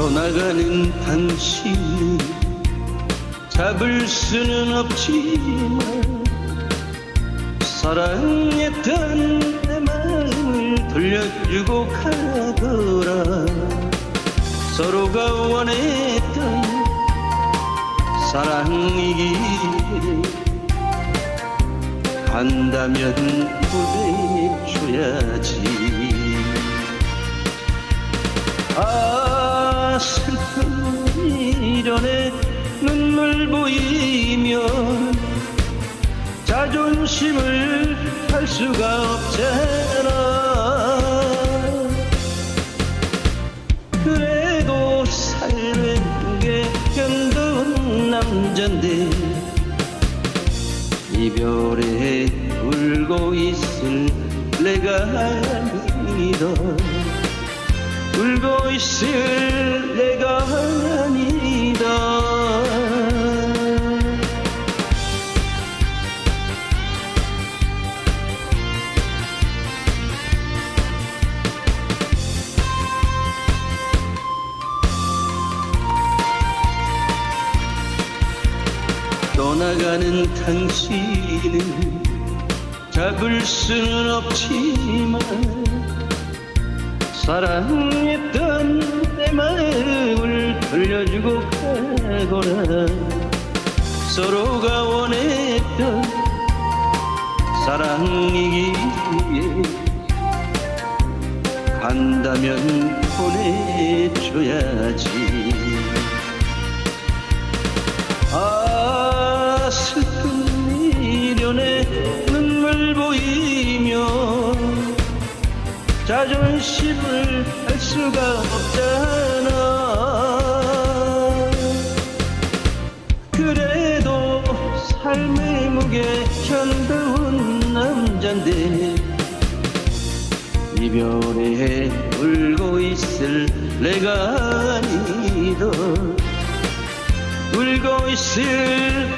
떠나가는 당신 잡을 수는 없지만 사랑했던 내 마음을 돌려주고 가더라. 서로가 원했던 사랑이기에 간다면 보내줘야지 미련에 눈물 보이면 자존심을 할 수가 없잖아. 그래도 삶의 무게 견뎌온 남잔데 이별에 울고 있을 내가 아니다 울고 있을 내가 떠나가는 당신은 잡을 수는 없지만 사랑했던 내 마음을 돌려주고 가거라 서로가 원했던 사랑이기에 간다면 보내줘야지 자존심을 할 수가 없잖아. 그래도 삶의 무게 견뎌온 남잔데 이별에 울고 있을 내가 아니다 울고 있을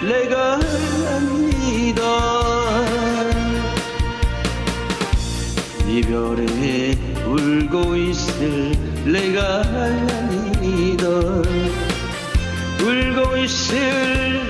내가 아니다 이별에 울고 있을 내가 아니다 울고 있을